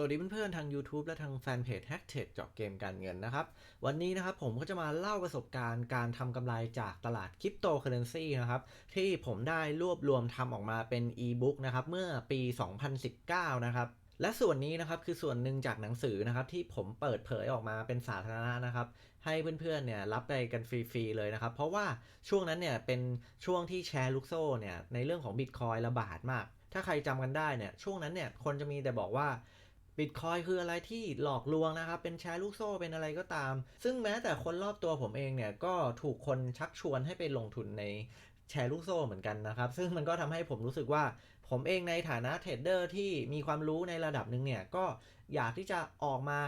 สวัสดีเพื่อนๆทาง YouTube และทางแฟนเพจ h a c k t e c h เจาะเกมการเงินนะครับ วันนี้นะครับผมก็จะมาเล่าประสบการณ์การทำกำไรจากตลาดคริปโตเคอเรนซีนะครับ ที่ผมได้รวบรวมทำออกมาเป็นอีบุ๊กนะครับ เมื่อปี 2019 นะครับและส่วนนี้นะครับคือส่วนหนึ่งจากหนังสือนะครับที่ผมเปิดเผยออกมาเป็นสาธารณะนะครับ ให้เพื่อนๆเนี่ยรับไปกันฟรีๆเลยนะครับ เพราะว่าช่วงนั้นเนี่ยเป็นช่วงที่แชร์ลูกโซ่เนี่ยในเรื่องของบิตคอยระบาดมาก ถ้าใครจำกันได้เนี่ยช่วงนั้นเนี่ยคนจะมีแต่บอกว่า บิตคอยคืออะไรที่หลอกลวงนะครับ เป็นแชร์ลูกโซ่เป็นอะไรก็ตาม ซึ่งแม้แต่คนรอบตัวผมเองเนี่ย ก็ถูกคนชักชวนให้ไปลงทุนในแชร์ลูกโซ่เหมือนกันนะครับ ซึ่งมันก็ทำให้ผมรู้สึกว่า ผมเองในฐานะเทรดเดอร์ที่มีความรู้ในระดับหนึ่งเนี่ย ก็อยากที่จะออกมา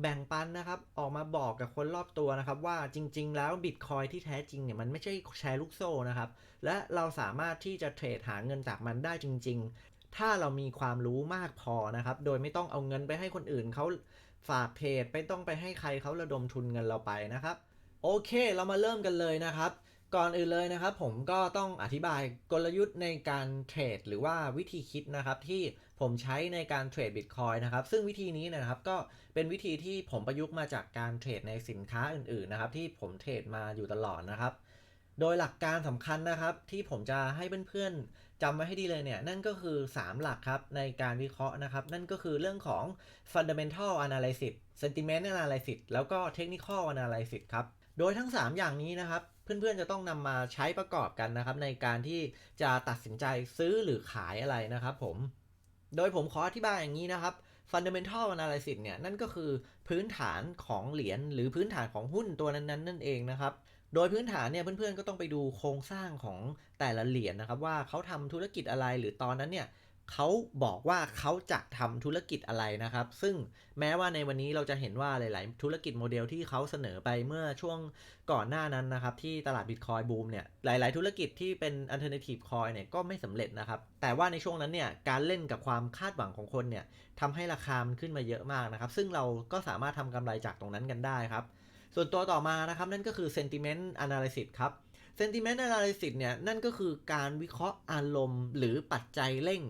แบ่งปันนะครับ ออกมาบอกกับคนรอบตัวนะครับว่าจริง ๆ แล้วบิตคอยที่แท้จริงเนี่ยมันไม่ใช่แชร์ลูกโซ่นะครับ และเราสามารถที่จะเทรดหาเงินจากมันได้จริง ๆ ถ้าเรามีความรู้มากพอนะครับ โดยไม่ต้องเอาเงินไปให้คนอื่นเขาฝากเทรดไม่ต้องไปให้ใครเขาระดมทุนเงินเราไปนะครับ โอเคเรามาเริ่มกันเลยนะครับ ก่อนอื่นเลยนะครับ ผมก็ต้องอธิบายกลยุทธ์ในการเทรดหรือว่าวิธีคิดนะครับที่ผมใช้ในการเทรดบิตคอยนะครับ ซึ่งวิธีนี้นะครับก็เป็นวิธีที่ผมประยุกต์มาจากการเทรดในสินค้าอื่นๆนะครับ ที่ผมเทรดมาอยู่ตลอดนะครับ โดยหลักการสำคัญนะครับ ที่ผมจะให้เพื่อนๆ จำไว้ให้ดีเลยเนี่ย นั่นก็คือ 3 หลักครับ ในการวิเคราะห์นะครับ นั่นก็คือเรื่องของ fundamental analysis sentiment analysis แล้วก็ technical analysis ครับ โดยทั้ง 3 อย่างนี้นะครับ เพื่อนๆจะต้องนำมาใช้ประกอบกันนะครับ ในการที่จะตัดสินใจซื้อหรือขายอะไรนะครับผม โดยผมขออธิบายอย่างนี้นะครับ fundamental analysis เนี่ย นั่นก็คือพื้นฐานของเหรียญหรือพื้นฐานของหุ้นตัวนั้นๆ นั่นเองนะครับ โดยพื้นฐานเนี่ยเพื่อนๆก็ต้องไปดูโครงสร้างของแต่ละเหรียญนะครับว่าเขาทำธุรกิจอะไรหรือตอนนั้นเนี่ยเขาบอกว่าเขาจะทำธุรกิจอะไรนะครับ ซึ่งแม้ว่าในวันนี้เราจะเห็นว่าหลาย ๆ ธุรกิจโมเดลที่เขาเสนอไปเมื่อช่วงก่อนหน้านั้นนะครับ ที่ตลาดบิตคอยบูมเนี่ยหลาย ๆ ธุรกิจที่เป็น alternative coin เนี่ยก็ไม่สำเร็จนะครับ แต่ว่าในช่วงนั้นเนี่ยการเล่นกับความคาดหวังของคนเนี่ยทำให้ราคามันขึ้นมาเยอะมากนะครับ ซึ่งเราก็สามารถทำกำไรจากตรงนั้นกันได้ครับ ส่วนตัวต่อมานะครับนั่นก็คือ sentiment analysis ครับ sentiment analysis เนี่ยนั่นก็คือการวิเคราะห์อารมณ์ หรือปัจจัยเร่ง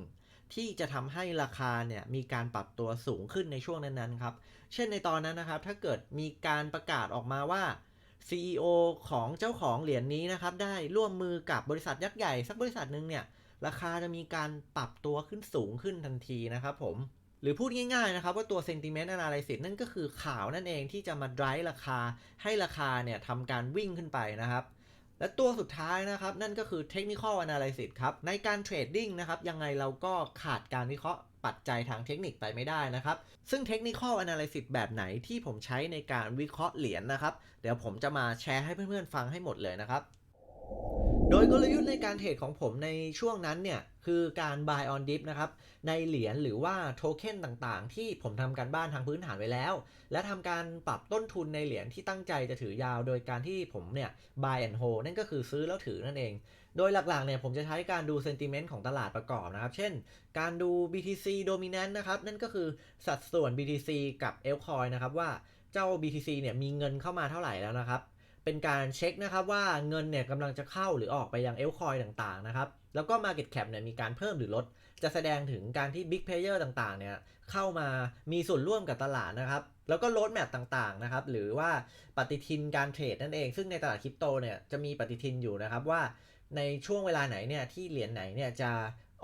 ที่จะทำให้ราคาเนี่ยมีการปรับตัวสูงขึ้นในช่วงนั้นๆครับ เช่นในตอนนั้นนะครับถ้าเกิดมีการประกาศออกมาว่า CEO ของเจ้าของเหรียญนี้นะครับได้ร่วมมือกับบริษัทยักษ์ใหญ่สักบริษัทหนึ่งเนี่ยราคาจะมีการปรับตัวขึ้นสูงขึ้นทันทีนะครับผม รือพูดง่ายๆนะครับว่าตัว sentiment analysis นั่นก็คือข่าวนั่นเองที่จะมา drive ราคาให้ราคาเนี่ยทำการวิ่งขึ้นไปนะครับและตัวสุดท้ายนะครับ นั่นก็คือ technical analysis ครับ ในการเทรดดิ้งนะครับ ยังไงเราก็ขาดการวิเคราะห์ปัจจัยทางเทคนิคไปไม่ได้นะครับ ซึ่ง technical analysis แบบไหนที่ผมใช้ในการวิเคราะห์เหรียญนะครับ เดี๋ยวผมจะมาแชร์ให้เพื่อนๆฟังให้หมดเลยนะครับ โดยกลยุทธ์ในการเทรดของผมในช่วงนั้นเนี่ย คือการ buy on dip นะครับ ในเหรียญหรือว่าโทเค็นต่างๆ ที่ผมทำการบ้านทางพื้นฐานไว้แล้ว และทำการปรับต้นทุนในเหรียญที่ตั้งใจจะถือยาว โดยการที่ผมเนี่ย buy and hold นั่นก็คือซื้อแล้วถือนั่นเอง โดยหลักๆเนี่ยผมจะใช้การดู sentiment ของตลาดประกอบนะครับ เช่น การดู BTC dominant นะครับ นั่นก็คือสัดส่วน BTC กับ a l c o i n นะครับว่าเจ้า BTC เนี่ยมีเงินเข้ามาเท่าไหร่แล้วนะครับ เป็นการเช็คนะครับว่าเงินเนี่ยกำลังจะเข้าหรือออกไปยังเอลคอยต่างๆนะครับ แล้วก็ Market Cap เนี่ยมีการเพิ่มหรือลด จะแสดงถึงการที่ Big Player ต่างๆเนี่ยเข้ามามีส่วนร่วมกับตลาดนะครับ แล้วก็โ a ดแม p ต่างๆนะครับ หรือว่าปฏิทินการเทรดนั่นเอง ซึ่งในตลาดคริปโตเนี่ยจะมีปฏิทินอยู่นะครับว่าในช่วงเวลาไหนเนี่ยที่เหรียญไหนเนี่ยจะ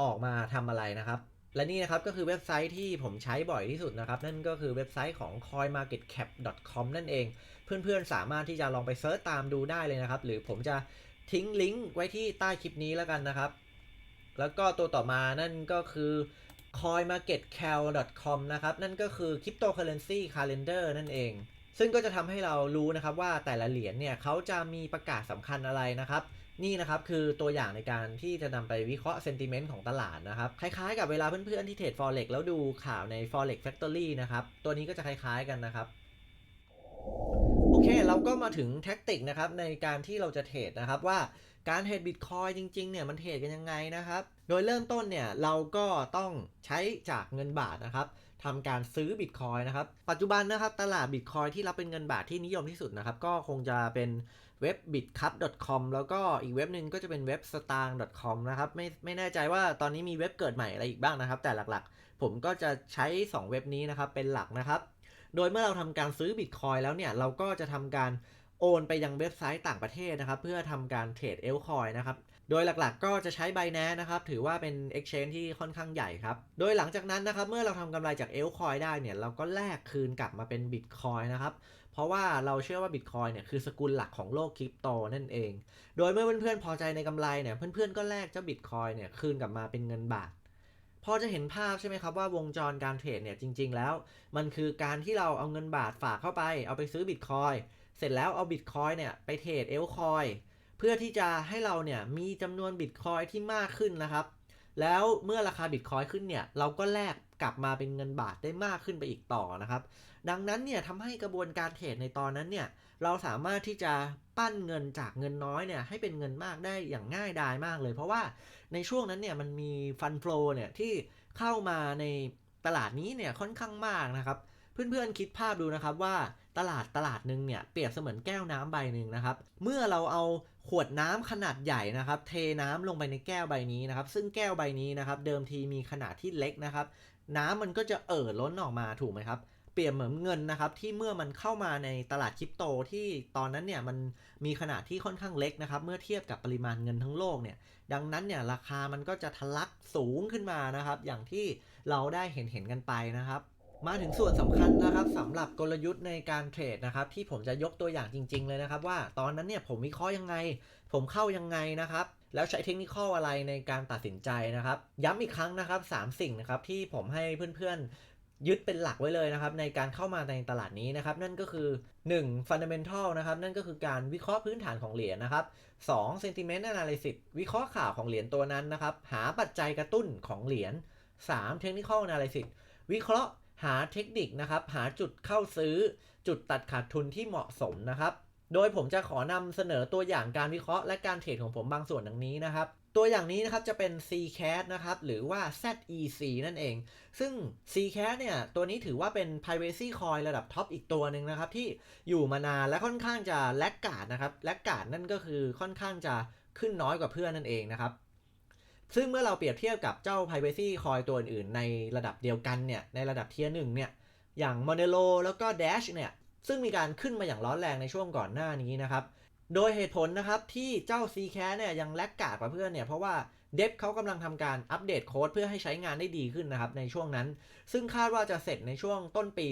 ออกมาทำอะไรนะครับ และนี่นะครับก็คือเว็บไซต์ที่ผมใช้บ่อยที่สุดนะครับ นั่นก็คือเว็บไซต์ของ coinmarketcap.com นั่นเอง เพื่อนๆสามารถที่จะลองไปเซิร์ชตามดูได้เลยนะครับ หรือผมจะทิ้งลิงก์ไว้ที่ใต้คลิปนี้แล้วกันนะครับ แล้วก็ตัวต่อมานั่นก็คือ coinmarketcal.com นะครับ นั่นก็คือ cryptocurrency calendar นั่นเอง ซึ่งก็จะทำให้เรารู้นะครับว่าแต่ละเหรียญเนี่ยเขาจะมีประกาศสำคัญอะไรนะครับนี่นะครับคือตัวอย่างในการที่จะนำไปวิเคราะห์ sentiment ของตลาดนะครับ คล้ายๆกับเวลาเพื่อนๆที่เทรด forex แล้วดูข่าวใน forex factory นะครับ ตัวนี้ก็จะคล้ายๆกันนะครับ เคเราก็มาถึงแท็กติกนะครับในการที่เราจะเทรดนะครับว่าการเทรดบิตคอยจริงๆเนี่ยมันเทรดกันยังไงนะครับ โดยเริ่มต้นเนี่ยเราก็ต้องใช้จากเงินบาทนะครับทำการซื้อบิตคอยนะครับ ปัจจุบันนะครับตลาดบิตคอยที่รับเป็นเงินบาทที่นิยมที่สุดนะครับ ก็คงจะเป็นเว็บ bitcup.com แล้วก็อีกเว็บหนึ่งก็จะเป็นเว็บ stang.com นะครับไม่ไม่แน่ใจว่าตอนนี้มีเว็บเกิดใหม่อะไรอีกบ้างนะครับ แต่หลักๆ ผมก็จะใช้ 2 เว็บนี้นะครับเป็นหลักนะครับ โดยเมื่อเราทำการซื้อบิตคอยแล้วเนี่ยเราก็จะทำการโอนไปยังเว็บไซต์ต่างประเทศนะครับ เพื่อทำการเทรดเอลคอยนะครับโดยหลักๆ ก็จะใช้ Binance นะครับ ถือว่าเป็น Exchange ที่ค่อนข้างใหญ่ครับ โดยหลังจากนั้นนะครับ เมื่อเราทำกำไรจากเอลคอยได้เนี่ย เราก็แลกคืนกลับมาเป็นบิตคอยนะครับ เพราะว่าเราเชื่อว่าบิตคอยเนี่ยคือสกุลหลักของโลกคริปโตนั่นเอง โดยเมื่อเพื่อนๆพอใจในกำไรเนี่ย เพื่อนๆก็แลกเจ้าบิตคอยเนี่ยคืนกลับมาเป็นเงินบาท พอจะเห็นภาพใช่ไหมครับว่าวงจรการเทรดเนี่ยจริง ๆ แล้ว มันคือการที่เราเอาเงินบาทฝากเข้าไปเอาไปซื้อบิตคอยเสร็จแล้วเอาบิตคอยเนี่ยไปเทรดเอลคอยเพื่อที่จะให้เราเนี่ยมีจำนวนบิตคอยที่มากขึ้นนะครับ แล้วเมื่อราคาบิตคอยขึ้นเนี่ย เราก็แลกกลับมาเป็นเงินบาทได้มากขึ้นไปอีกต่อนะครับ ดังนั้นเนี่ยทำให้กระบวนการเทรดในตอนนั้นเนี่ย เราสามารถที่จะปั้นเงินจากเงินน้อยเนี่ยให้เป็นเงินมากได้อย่างง่ายดายมากเลย เพราะว่าในช่วงนั้นเนี่ยมันมีฟันฟลเนี่ยที่เข้ามาในตลาดนี้เนี่ยค่อนข้างมากนะครับ เพื่อนๆคิดภาพดูนะครับว่าตลาดตลาดหนึ่งเนี่ยเปรียบเสมือนแก้วน้ำใบหนึ่งนะครับ เมื่อเราเอา ขวดน้ำขนาดใหญ่นะครับ เทน้ำลงไปในแก้วใบนี้นะครับ ซึ่งแก้วใบนี้นะครับ เดิมทีมีขนาดที่เล็กนะครับ น้ำมันก็จะเอ่อล้นออกมาถูกไหมครับเปรียบเหมือนเงินนะครับที่เมื่อมันเข้ามาในตลาดคริปโตที่ตอนนั้นเนี่ยมันมีขนาดที่ค่อนข้างเล็กนะครับ เมื่อเทียบกับปริมาณเงินทั้งโลกเนี่ยดังนั้นเนี่ยราคามันก็จะทะลักสูงขึ้นมานะครับ อย่างที่เราได้เห็นเห็นกันไปนะครับ มาถึงส่วนสำคัญนะครับสำหรับกลยุทธ์ในการเทรดนะครับ ที่ผมจะยกตัวอย่างจริง ๆ เลยนะครับ ว่าตอนนั้นเนี่ยผมวิเคราะห์ยังไง ผมเข้ายังไงนะครับ แล้วใช้เทคนิคอะไรในการตัดสินใจนะครับ ย้ำอีกครั้งนะครับ 3 สิ่งนะครับที่ผมให้เพื่อนๆ ยึดเป็นหลักไว้เลยนะครับ ในการเข้ามาในตลาดนี้นะครับ นั่นก็คือ 1. Fundamental นะครับ นั่นก็คือการวิเคราะห์พื้นฐานของเหรียญนะครับ 2. Sentiment Analysis วิเคราะห์ข่าวของเหรียญตัวนั้นนะครับ หาปัจจัยกระตุ้นของเหรียญ 3. Technical Analysis วิเคราะห์ หาเทคนิคนะครับ หาจุดเข้าซื้อ จุดตัดขาดทุนที่เหมาะสมนะครับ โดยผมจะขอนำเสนอตัวอย่างการวิเคราะห์และการเทรดของผมบางส่วนดังนี้นะครับ ตัวอย่างนี้นะครับจะเป็น CCAT นะครับ หรือว่า ZEC นั่นเอง ซึ่ง CCAT เนี่ย ตัวนี้ถือว่าเป็น privacy coin ระดับท็อปอีกตัวหนึ่งนะครับ ที่อยู่มานานและค่อนข้างจะแลกกาดนะครับแลกกาดนั่นก็คือค่อนข้างจะขึ้นน้อยกว่าเพื่อนนั่นเองนะครับ ซึ่งเมื่อเราเปรียบเทียบกับเจ้า privacy coin ตัวอื่นๆ ในระดับเดียวกันเนี่ย ในระดับเทียร์หนึ่งเนี่ย อย่าง Monero แล้วก็ Dash เนี่ย ซึ่งมีการขึ้นมาอย่างร้อนแรงในช่วงก่อนหน้านี้นะครับ โดยเหตุผลนะครับที่เจ้า c c a t เนี่ยยังแลกกาดกว่าเพื่อนเนี่ย เพราะว่า เดฟเขากำลังทำการอัปเดตโค้ดเพื่อให้ใช้งานได้ดีขึ้นนะครับในช่วงนั้น ซึ่งคาดว่าจะเสร็จในช่วงต้นปี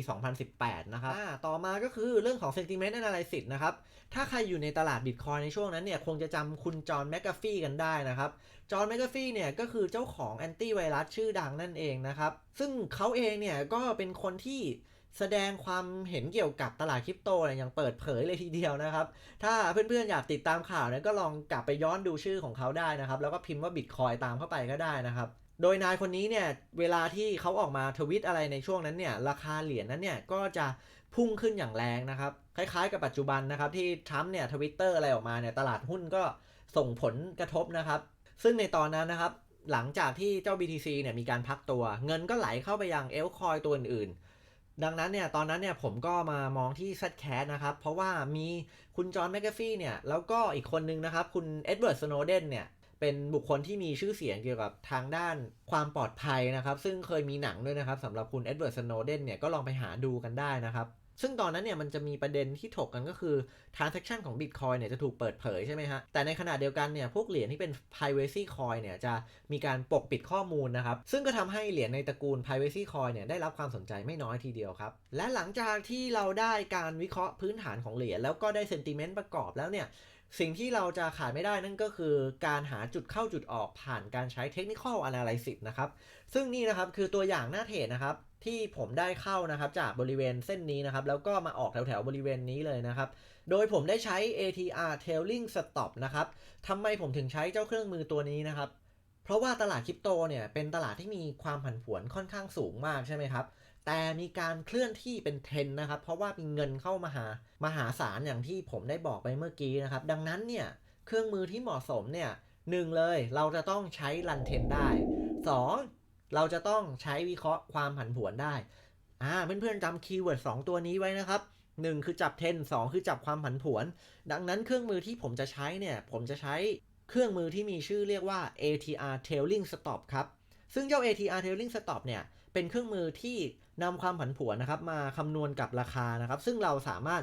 2018 นะครับต่อมาก็คือเรื่องของ sentiment analysis นะครับ ถ้าใครอยู่ในตลาดบิตคอยในช่วงนั้นเนี่ยคงจะจำคุณจอห์นแมคกาฟี่กันได้นะครับ จอห์นแมคกาฟี่เนี่ยก็คือเจ้าของแอนตี้ไวรัสชื่อดังนั่นเองนะครับ ซึ่งเขาเองเนี่ยก็เป็นคนที่ แสดงความเห็นเกี่ยวกับตลาดคริปโตเนี่ยอย่างเปิดเผยเลยทีเดียวนะครับ ถ้าเพื่อนๆอยากติดตามข่าวเนี่ยก็ลองกลับไปย้อนดูชื่อของเขาได้นะครับ แล้วก็พิมพ์ว่าบิตคอยตามเข้าไปก็ได้นะครับ โดยนายคนนี้เนี่ยเวลาที่เขาออกมาทวิตอะไรในช่วงนั้นเนี่ยราคาเหรียญนั้นเนี่ยก็จะพุ่งขึ้นอย่างแรงนะครับ คล้ายๆกับปัจจุบันนะครับที่ทรัมป์เนี่ยทวิตเตอร์อะไรออกมาเนี่ยตลาดหุ้นก็ส่งผลกระทบนะครับ ซึ่งในตอนนั้นนะครับหลังจากที่เจ้า BTC เนี่ยมีการพักตัว เงินก็ไหลเข้าไปยังเอลคอยตัวอื่นๆ ดังนั้นเนี่ยตอนนั้นเนี่ยผมก็มามองที่แซดแคสนะครับ เพราะว่ามีคุณจอห์นแมกกาฟี่เนี่ย แล้วก็อีกคนนึงนะครับ คุณเอ็ดเวิร์ดสโนเดนเนี่ย เป็นบุคคลที่มีชื่อเสียงเกี่ยวกับทางด้านความปลอดภัยนะครับ ซึ่งเคยมีหนังด้วยนะครับสำหรับคุณเอ็ดเวิร์ดสโนเดนเนี่ยก็ลองไปหาดูกันได้นะครับ ซึ่งตอนนั้นเนี่ยมันจะมีประเด็นที่ถกกันก็คือ transaction ของ Bitcoin เนี่ยจะถูกเปิดเผยใช่ไหมฮะ แต่ในขณะเดียวกันเนี่ยพวกเหรียญที่เป็น privacy coin เนี่ยจะมีการปกปิดข้อมูลนะครับ ซึ่งก็ทำให้เหรียญในตระกูล privacy coin เนี่ยได้รับความสนใจไม่น้อยทีเดียวครับ และหลังจากที่เราได้การวิเคราะห์พื้นฐานของเหรียญแล้วก็ได้ sentiment ประกอบแล้วเนี่ยสิ่งที่เราจะขาดไม่ได้นั่นก็คือการหาจุดเข้าจุดออกผ่านการใช้ technical analysis นะครับ ซึ่งนี่นะครับคือตัวอย่างหน้าเทรดนะครับ ที่ผมได้เข้านะครับจากบริเวณเส้นนี้นะครับ แล้วก็มาออกแถวๆบริเวณนี้เลยนะครับ โดยผมได้ใช้ ATR Trailing Stop นะครับทำไมผมถึงใช้เจ้าเครื่องมือตัวนี้นะครับ เพราะว่าตลาดคริปโตเนี่ยเป็นตลาดที่มีความผันผวนค่อนข้างสูงมากใช่ไหมครับ แต่มีการเคลื่อนที่เป็นเทรนนะครับ เพราะว่ามีเงินเข้ามาหามหาศาลอย่างที่ผมได้บอกไปเมื่อกี้นะครับ ดังนั้นเนี่ยเครื่องมือที่เหมาะสมเนี่ยหนึ่งเลยเราจะต้องใช้รันเทนได้สอง เราจะต้องใช้วิเคราะห์ความผันผวนได้ อ่า เพื่อนๆจำคีย์เวิร์ดสตัวนี้ไว้นะครับ 1 คือจับเทรนสองคือจับความผันผวน ดังนั้นเครื่องมือที่ผมจะใช้เนี่ย ผมจะใช้เครื่องมือที่มีชื่อเรียกว่า ATR Trailing Stop ครับ ซึ่งเจ้า ATR Trailing Stop เนี่ย เป็นเครื่องมือที่นำความผันผวนนะครับ มาคำนวณกับราคานะครับ ซึ่งเราสามารถ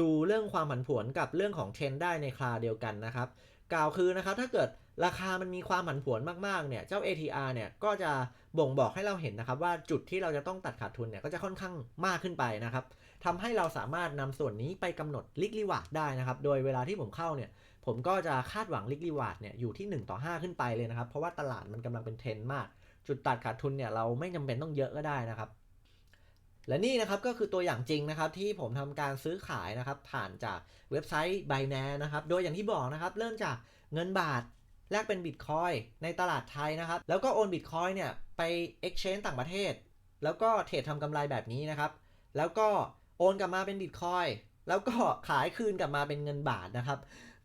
ดูเรื่องความผันผวนกับเรื่องของเทรนด์ได้ในคลาเดียวกันนะครับ กล่าวคือนะครับถ้าเกิดราคามันมีความผันผวนมากๆเนี่ย เจ้า ATR เนี่ยก็จะ บ่งบอกให้เราเห็นนะครับว่าจุดที่เราจะต้องตัดขาดทุนเนี่ยก็จะค่อนข้างมากขึ้นไปนะครับทำให้เราสามารถนำส่วนนี้ไปกำหนดลิกลิวาดได้นะครับโดยเวลาที่ผมเข้าเนี่ยผมก็จะคาดหวังลิกลิวาดเนี่ยอยู่ที่ 1 ต่อ 5 ขึ้นไปเลยนะครับ เพราะว่าตลาดมันกำลังเป็นเทรนด์มาก จุดตัดขาดทุนเนี่ยเราไม่จำเป็นต้องเยอะก็ได้นะครับ และนี่นะครับก็คือตัวอย่างจริงนะครับที่ผมทำการซื้อขายนะครับผ่านจากเว็บไซต์ Binance นะครับโดยอย่างที่บอกนะครับเริ่มจากเงินบาท แลกเป็นบิตคอยในตลาดไทยนะครับ แล้วก็โอนบิตคอยเนี่ยไป Exchange ต่างประเทศ แล้วก็เทรดทำกำไรแบบนี้นะครับ แล้วก็โอนกลับมาเป็นบิตคอยแล้วก็ขายคืนกลับมาเป็นเงินบาทนะครับ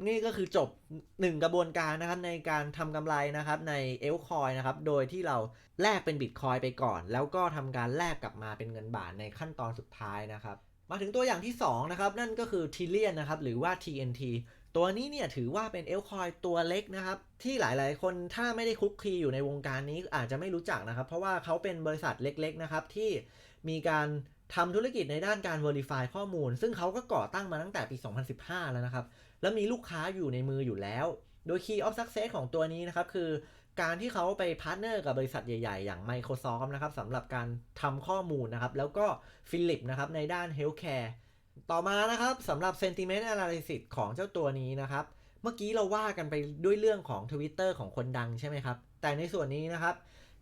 นี่ก็คือจบ 1 กระบวนการนะครับในการทำกำไรนะครับในเอลคอยนะครับ โดยที่เราแลกเป็นบิตคอยไปก่อน แล้วก็ทำการแลกกลับมาเป็นเงินบาทในขั้นตอนสุดท้ายนะครับ มาถึงตัวอย่างที่2นะครับนั่นก็คือทีเลียนนะครับหรือว่า TNT ตัวนี้เนี่ยถือว่าเป็นเอลคอยตัวเล็กนะครับ ที่หลายๆ คนถ้าไม่ได้คุกคีอยู่ในวงการนี้อาจจะไม่รู้จักนะครับ เพราะว่าเขาเป็นบริษัทเล็ก ๆ นะครับ ที่มีการทำธุรกิจในด้านการ Verify ข้อมูล ซึ่งเขาก็ก่อตั้งมาตั้งแต่ปี 2015 แล้วนะครับ แล้วมีลูกค้าอยู่ในมืออยู่แล้ว โดย Key of Success ของตัวนี้นะครับ คือการที่เขาไปพาร์ทเนอร์กับบริษัทใหญ่ๆ อย่าง Microsoft นะครับสำหรับการทำข้อมูลนะครับ แล้วก็ Philip นะครับในด้าน Healthcare ต่อมานะครับสำหรับ Sentiment Analysis ของเจ้าตัวนี้นะครับ เมื่อกี้เราว่ากันไปด้วยเรื่องของ Twitter ของคนดังใช่ไหมครับ แต่ในส่วนนี้นะครับ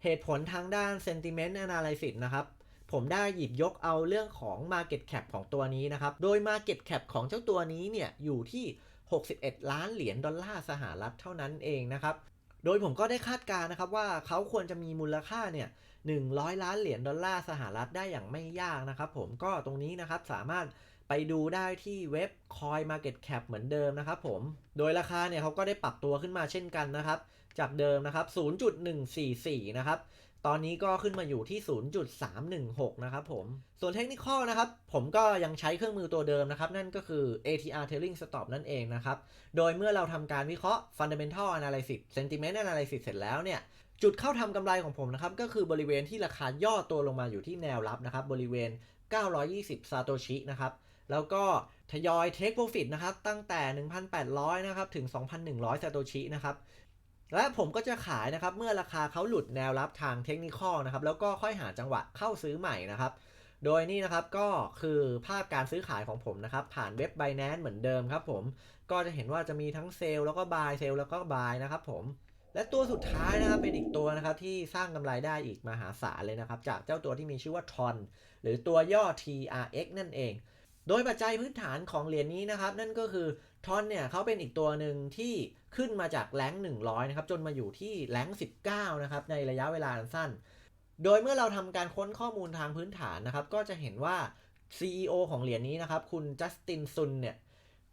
เหตุผลทางด้าน Sentiment Analysis นะครับ ผมได้หยิบยกเอาเรื่องของ Market Cap ของตัวนี้นะครับ โดย Market Cap ของเจ้าตัวนี้เนี่ยอยู่ที่ 61 ล้านเหรียญดอลลาร์สหรัฐเท่านั้นเองนะครับ โดยผมก็ได้คาดการณ์นะครับว่าเขาควรจะมีมูลค่าเนี่ย100 ล้านเหรียญดอลลาร์สหรัฐได้อย่างไม่ยากนะครับ ผมก็ตรงนี้นะครับสามารถ ไปดูได้ที่เว็บ Coin Market Cap เหมือนเดิมนะครับผม โดยราคาเนี่ยเขาก็ได้ปรับตัวขึ้นมาเช่นกันนะครับ จากเดิมนะครับ 0.144 นะครับ ตอนนี้ก็ขึ้นมาอยู่ที่ 0.316 นะครับผม ส่วนเทคนิคอลนะครับ ผมก็ยังใช้เครื่องมือตัวเดิมนะครับ นั่นก็คือ ATR Trailing Stop นั่นเองนะครับ โดยเมื่อเราทำการวิเคราะห์ Fundamental Analysis Sentiment Analysis เสร็จแล้วเนี่ยจุดเข้าทำกำไรของผมนะครับ ก็คือบริเวณที่ราคาย่อตัวลงมาอยู่ที่แนวรับนะครับ บริเวณ 920 ซาโตชินะครับ แล้วก็ทยอย Take Profit นะครับ ตั้งแต่ 1,800 นะครับ ถึง 2,100ซาโตชินะครับ และผมก็จะขายนะครับ เมื่อราคาเขาหลุดแนวรับทางเทคนิคอลนะครับ แล้วก็ค่อยหาจังหวะเข้าซื้อใหม่นะครับ โดยนี่นะครับก็คือภาพการซื้อขายของผมนะครับ ผ่านเว็บ Binance เหมือนเดิมครับผม ก็จะเห็นว่าจะมีทั้งเซลล์แล้วก็บายเซลล์แล้วก็บายนะครับผมและตัวสุดท้ายนะครับเป็นอีกตัวนะครับที่สร้างกำไรได้อีกมหาศาลเลยนะครับ จากเจ้าตัวที่มีชื่อว่า TRON หรือตัวย่อ TRX นั่นเอง โดยปัจจัยพื้นฐานของเหรียญนี้นะครับ นั่นก็คือทอนเนี่ยเขาเป็นอีกตัวหนึ่งที่ขึ้นมาจากแรง100 นะครับ จนมาอยู่ที่แรง19 นะครับ ในระยะเวลาสั้น โดยเมื่อเราทำการค้นข้อมูลทางพื้นฐานนะครับ ก็จะเห็นว่า CEO ของเหรียญนี้นะครับ คุณจัสตินซุนเนี่ย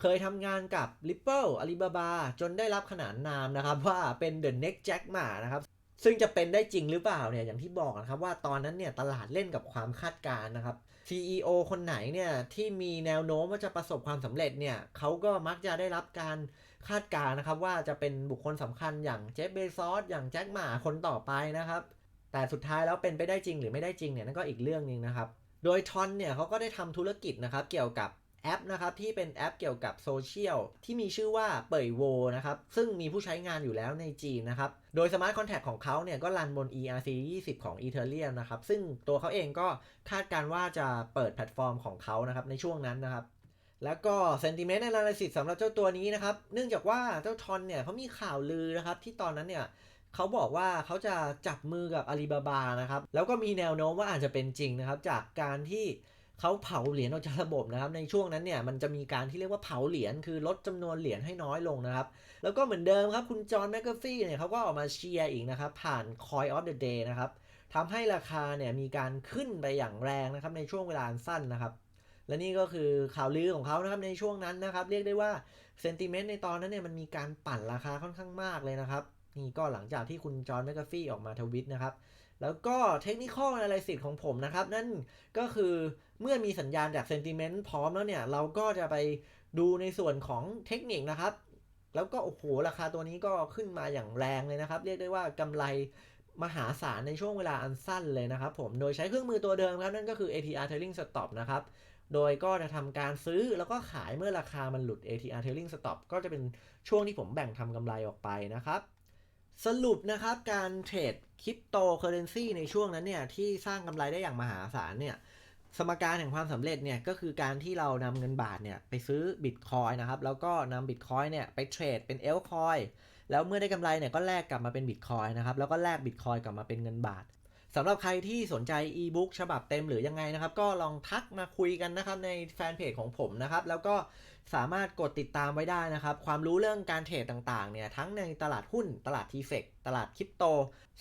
เคยทำงานกับ Ripple Alibaba จนได้รับขนานนามนะครับว่าเป็น The Next Jack Ma นะครับ ซึ่งจะเป็นได้จริงหรือเปล่าเนี่ยอย่างที่บอกนะครับว่าตอนนั้นเนี่ยตลาดเล่นกับความคาดการณ์นะครับ CEO คนไหนเนี่ยที่มีแนวโน้มว่าจะประสบความสำเร็จเนี่ยเขาก็มักจะได้รับการคาดการณ์นะครับว่าจะเป็นบุคคลสำคัญอย่างเจฟเบซอสอย่างแจ็คหมาคนต่อไปนะครับ แต่สุดท้ายแล้วเป็นไปได้จริงหรือไม่ได้จริงเนี่ยนั่นก็อีกเรื่องหนึงนะครับ โดยทอนเนี่ยเขาก็ได้ทำธุรกิจนะครับเกี่ยวกับ แอปนะครับที่เป็นแอปเกี่ยวกับโซเชียลที่มีชื่อว่าเป่ยโวนะครับซึ่งมีผู้ใช้งานอยู่แล้วในจีนนะครับโดย Smart Contract ของเขาเนี่ยก็รันบน ERC 20 ของ Ethereum นะครับซึ่งตัวเขาเองก็คาดการณ์ว่าจะเปิดแพลตฟอร์มของเขานะครับในช่วงนั้นนะครับแล้วก็ Sentiment Analysis สำหรับเจ้าตัวนี้นะครับ เนื่องจากว่าเจ้าทอนเนี่ยเขามีข่าวลือนะครับที่ตอนนั้นเนี่ยเขาบอกว่าเขาจะจับมือกับอาลีบาบานะครับ แล้วก็มีแนวโน้มว่าอาจจะเป็นจริงนะครับ จากการที่ เขาเผาเหรียญออกจากระบบนะครับ ในช่วงนั้นเนี่ยมันจะมีการที่เรียกว่าเผาเหรียญคือลดจำนวนเหรียญให้น้อยลงนะครับ แล้วก็เหมือนเดิมครับ คุณจอห์นแมคกาฟี่เนี่ยเขาก็ออกมาเชียร์อีกนะครับ ผ่าน Coin of the Day นะครับทำให้ราคาเนี่ยมีการขึ้นไปอย่างแรงนะครับในช่วงเวลาสั้นนะครับ และนี่ก็คือข่าวลือของเขานะครับในช่วงนั้นนะครับ เรียกได้ว่าเซนติเมนต์ในตอนนั้นเนี่ยมันมีการปั่นราคาค่อนข้างมากเลยนะครับนี่ก็หลังจากที่คุณจอห์นแมคกาฟี่ออกมาทวิตนะครับ แล้วก็เทคนิคอลอะไรสิทธิ์ของผมนะครับ นั่นก็คือเมื่อมีสัญญาณจากเซนติเมนต์พร้อมแล้วเนี่ย เราก็จะไปดูในส่วนของเทคนิคนะครับ แล้วก็โอ้โหราคาตัวนี้ก็ขึ้นมาอย่างแรงเลยนะครับ เรียกได้ว่ากำไรมหาศาลในช่วงเวลาอันสั้นเลยนะครับผม โดยใช้เครื่องมือตัวเดิมครับ นั่นก็คือ ATR Trailing Stop นะครับ โดยก็จะทำการซื้อแล้วก็ขายเมื่อราคามันหลุด ATR Trailing Stop ก็จะเป็นช่วงที่ผมแบ่งทำกำไรออกไปนะครับ สรุปนะครับการเทรดคริปโตเคอเรนซีในช่วงนั้นเนี่ยที่สร้างกำไรได้อย่างมหาศาลเนี่ยสมการแห่งความสำเร็จเนี่ยก็คือการที่เรานำเงินบาทเนี่ยไปซื้อบิตคอยนะครับแล้วก็นำบิตคอยเนี่ยไปเทรดเป็นเอลคอยแล้วเมื่อได้กำไรเนี่ยก็แลกกลับมาเป็นบิตคอยนะครับแล้วก็แลกบิตคอยกลับมาเป็นเงินบาท สำหรับใครที่สนใจอีบุ๊กฉบับเต็มหรือยังไงนะครับ ก็ลองทักมาคุยกันนะครับในแฟนเพจของผมนะครับ แล้วก็สามารถกดติดตามไว้ได้นะครับ ความรู้เรื่องการเทรดต่างๆเนี่ยทั้งในตลาดหุ้น ตลาดทีเฟกตลาดคริปโต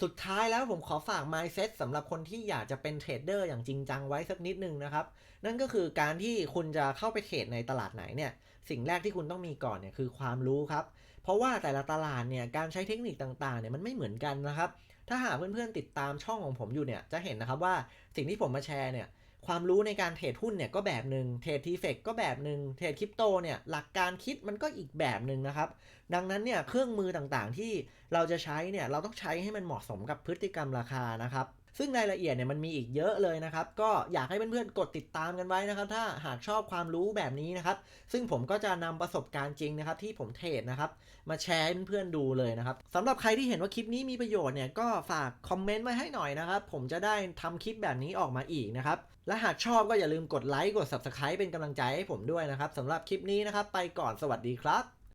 สุดท้ายแล้วผมขอฝาก mindset สำหรับคนที่อยากจะเป็นเทรดเดอร์อย่างจริงจังไว้สักนิดนึงนะครับ นั่นก็คือการที่คุณจะเข้าไปเทรดในตลาดไหนเนี่ยสิ่งแรกที่คุณต้องมีก่อนเนี่ยคือความรู้ครับ เพราะว่าแต่ละตลาดเนี่ยการใช้เทคนิคต่างๆเนี่ยมันไม่เหมือนกันนะครับ ถ้าหากเพื่อนๆติดตามช่องของผมอยู่เนี่ยจะเห็นนะครับว่าสิ่งที่ผมมาแชร์เนี่ยความรู้ในการเทรดหุ้นเนี่ยก็แบบหนึ่งเทรดทีเฟกก็แบบหนึ่งเทรดคริปโตเนี่ยหลักการคิดมันก็อีกแบบหนึ่งนะครับ ดังนั้นเนี่ยเครื่องมือต่างๆที่เราจะใช้เนี่ยเราต้องใช้ให้มันเหมาะสมกับพฤติกรรมราคานะครับ ซึ่งรายละเอียดเนี่ยมันมีอีกเยอะเลยนะครับ ก็อยากให้เพื่อนๆกดติดตามกันไว้นะครับ ถ้าหากชอบความรู้แบบนี้นะครับ ซึ่งผมก็จะนำประสบการณ์จริงนะครับ ที่ผมเทรดนะครับ มาแชร์ให้เพื่อนๆดูเลยนะครับสำหรับใครที่เห็นว่าคลิปนี้มีประโยชน์เนี่ยก็ฝากคอมเมนต์ไว้ให้หน่อยนะครับ ผมจะได้ทำคลิปแบบนี้ออกมาอีกนะครับและหากชอบก็อย่าลืมกดไลค์กด Subscribe เป็นกำลังใจให้ผมด้วยนะครับสำหรับคลิปนี้นะครับ ไปก่อนสวัสดีครับ